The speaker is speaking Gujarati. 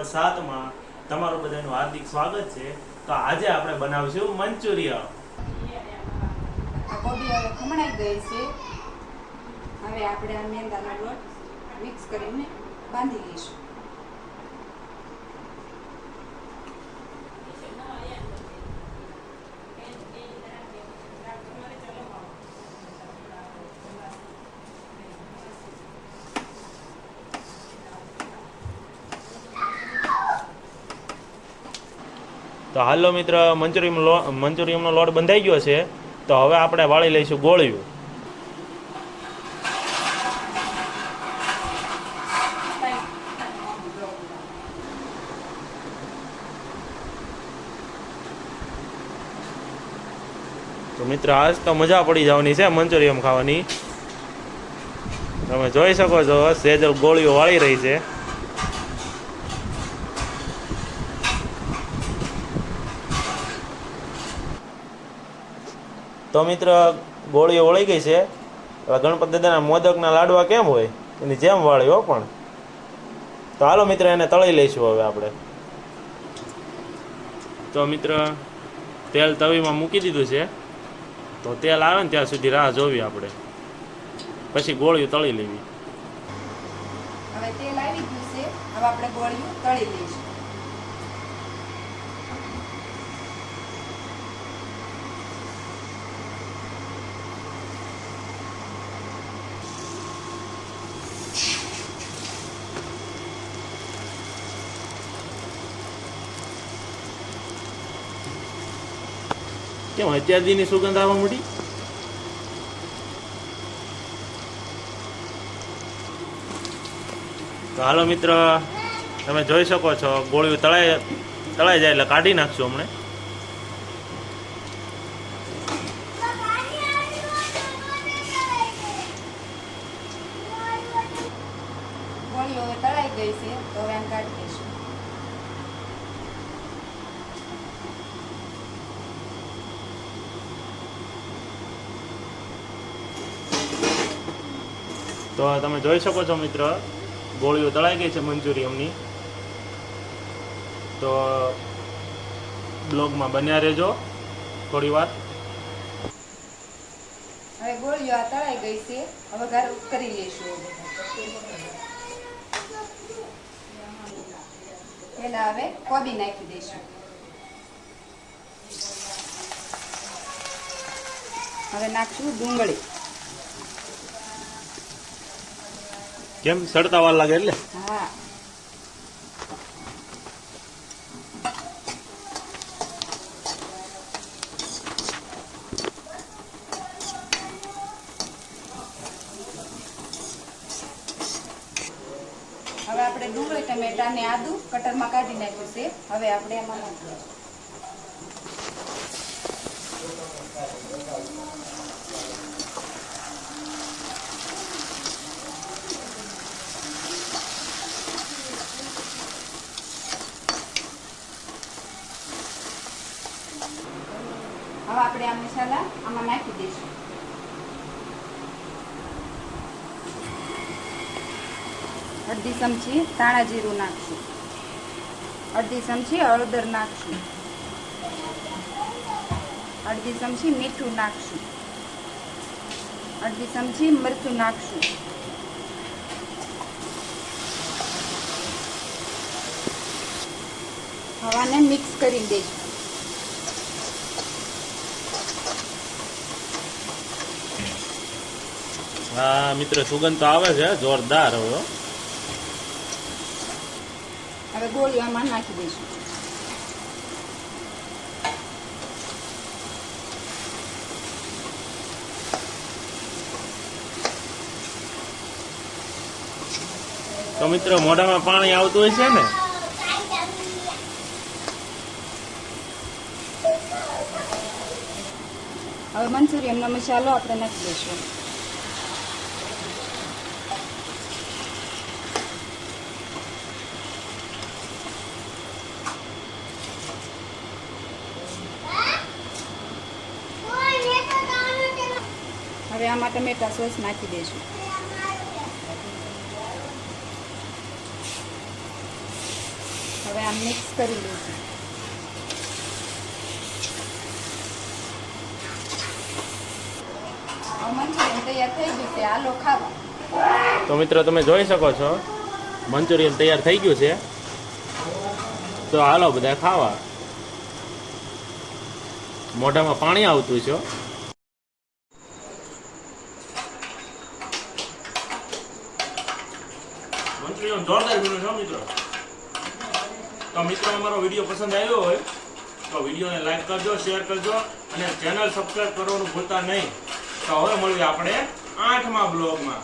નંબર સાતમાં તમારું બધાનું હાર્દિક સ્વાગત છે. તો આજે આપણે બનાવશું મંચુરિયન. કોબી હવે ખમણાઈ ગઈ છે. હવે આપણે આ મેંદાનો લોટ મિક્સ કરીને બાંધી લઈશું. તો હાલો મિત્ર મંચુરિયન લો મંચુરિયનનો લોટ બંધાઈ ગયો છે, તો હવે આપણે વાળી લઈશું ગોળિયું. તો મિત્ર, આજ તો મજા પડી જવાની છે મંચુરિયમ ખાવાની. તમે જોઈ શકો છો, સેજલ ગોળીઓ વાળી રહી છે. તો મિત્ર ગોળીઓ વળી ગઈ છે. ગણપત ગણપતિ દાદાના મોદકના લાડવા કેમ હોય? એની જેમ વાળી હો પણ. તો હાલો મિત્ર એને તળી લઈશું હવે આપણે. તો મિત્ર તેલ તવીમાં મૂકી દીધું છે. તો તેલ આવે ને ત્યાં સુધી રાહ જોવી આપણે. પછી ગોળીઓ તળી લેવી. હવે તેલ આવી ગયું છે. હવે આપણે ગોળીઓ તળી લઈશું. કેમ? અત્યારથી સુગંધ આવવા મળી તો હાલો મિત્ર, તમે જોઈ શકો છો, ગોળીઓ તળાઈ તળાઈ જાય એટલે કાઢી નાખશું હમણે. તળાઈ ગઈ છે, તો હવે કાઢી દઈશું. તો તમે જોઈ શકો છો મિત્ર, ગોળીઓ તળાઈ ગઈ છે મંચુરિયમની તો બ્લોગમાં બન્યા રહેજો થોડી વાર. હવે ગોળીઓ આ તળાઈ ગઈ છે, હવે ગરમ કરી લઈશું પેલા હવે કોબી નાખી દઈશું. હવે નાખશું ડુંગળી. કેમ? સડતા વાર લાગે એટલે? હા. હવે આપણે ડુંગળી, ટમેટા ને આદુ કટરમાં કાઢી નાખ્યું છે. હવે આપણે એમાં આપણે આ મસાલા આમાં નાખી દઈશું. અડધી ચમચી ધાણા જીરું નાખશું. અડધી ચમચી હળદર નાખશું. અડધી ચમચી મીઠું નાખશું. અડધી ચમચી મરચું નાખશું. હવાને મિક્સ કરી દઈશું. હા મિત્ર સુગંધ તો આવે છે જોરદાર હવે. હવે આમાં નાખી દઈશું. તો મિત્રો મોઢામાં પાણી આવતું હોય છે ને? હવે મંચુરિયનનો મસાલો આપણે નાખી દઈશું. હવે આમાં ટમેટા સોસ નાખી દઈશું. હવે આમ મિક્સ કરી લઈશું. તો મિત્રો, તમે જોઈ શકો છો, મંચુરિયન તૈયાર થઈ ગયું છે. તો હાલો બધા ખાવા. મોઢામાં પાણી આવતું છે મંચુરિયન જોરદાર વીડિયો છો મિત્રો. તો મિત્રો, અમારો વીડિયો પસંદ આવ્યો હોય, તો વિડીયોને લાઈક કરજો શેર કરજો અને ચેનલ સબસ્ક્રાઈબ કરવાનું ભૂલતા નહીં. તો હવે મળીએ આપણે આઠમા બ્લોગમાં